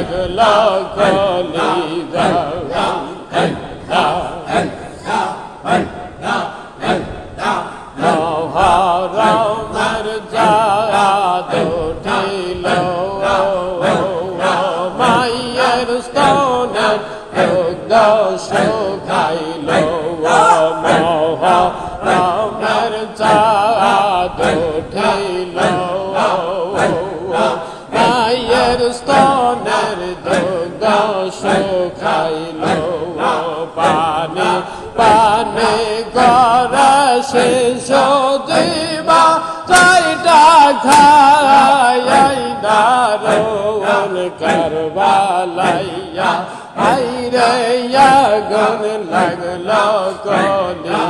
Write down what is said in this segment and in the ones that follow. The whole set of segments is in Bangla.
লাগল কলি মহরমের শুকাইল পানি পানি গড়া শেষ দিবা চাইটা খাই দারোন করবালাইয়া আইরে আগুন লাগল কলি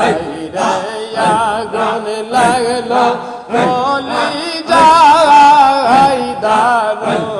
আইরে আগুন লাগল কলি যাই দারোন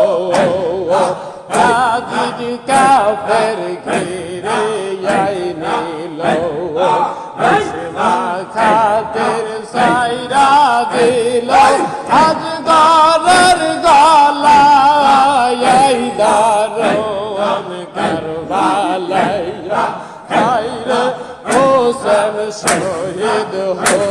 কাফের ঘিরে গেল ঘিরে আইনিল খাতের সাইরা দিল। আজ গরের গলায় দারোয়ান কারবালাইয়া খাইরে হোসেন শহীদ হইয়া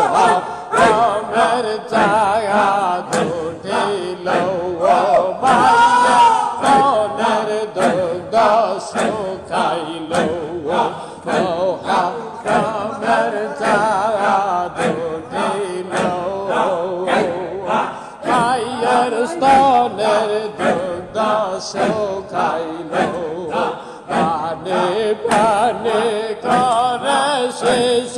দুগ্ধ শুকাইল আমার ছায়া দুটিল মায়ের স্তনের দুগ্ধ শুকাইল পানে পানে করে শেষ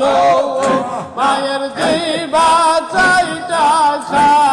মায়ের জীবা চাইটা খাইদা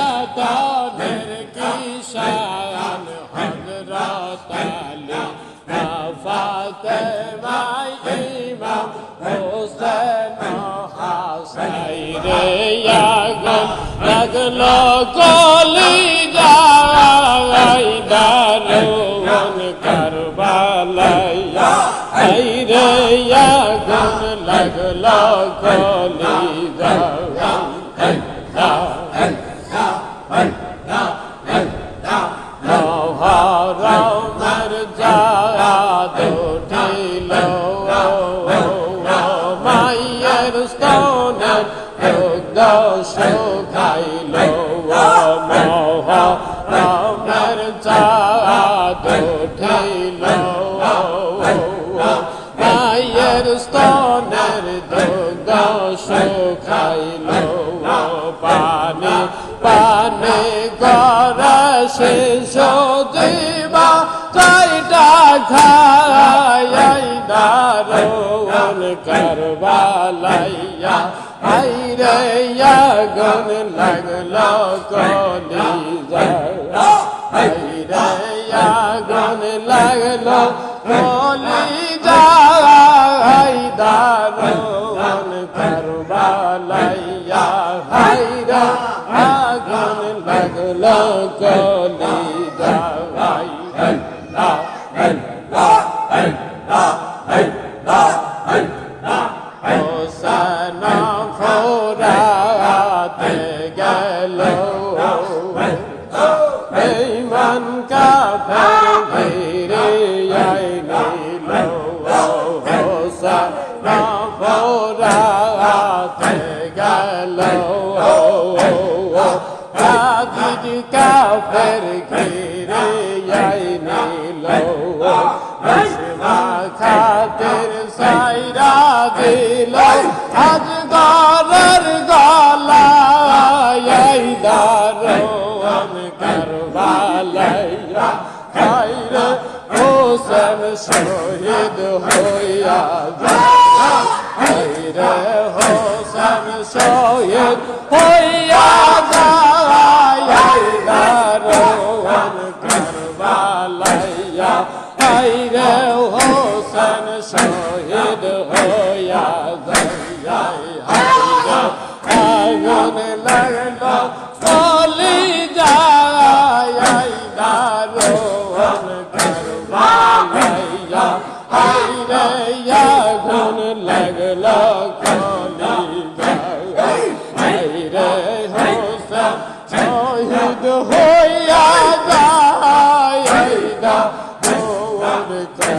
হাসাইরে আগুন লাগল কলি যাই দারুণ কারবালাইয়া রে আগুন লাগল কলি যাই শুকাইল মহরম উঠিল মায়ের স্তনের দুগ্ধ শুকাইল পানি পানি করা শিশু জীবা চাইটা খাই দারুণ করবালাইয়া আগুন লাগল কলি আগুন লাগল কলি গেল কাদিদ কাফের ঘিরে আইনিল বিষ্মা খাতের সাইরা দিল আজ গরের গলায় দারোয়ান কারবালাইয়া খাইরে হোসেন শহীদ হইয়া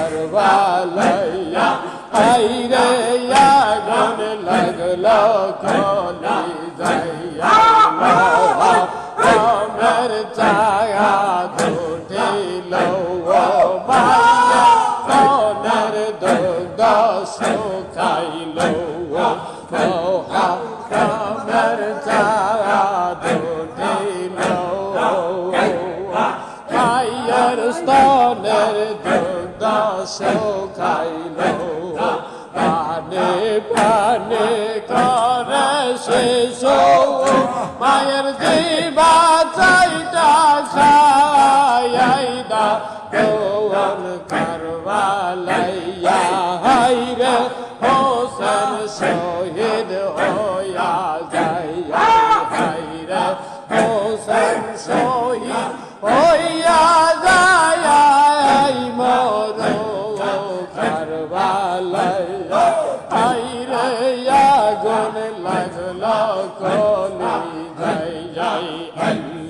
করবালাইয়া আইরে আগুন লাগল কলি যাইয়া। আমার ছায়া দুটিল মায়া কনের দুগ্ধ শুকাইল আমার ছায়া দুটিল মায়ের স্তনের দুগ্ধ শুকাইল পানে পানে করে শিশু মায়ের দিবা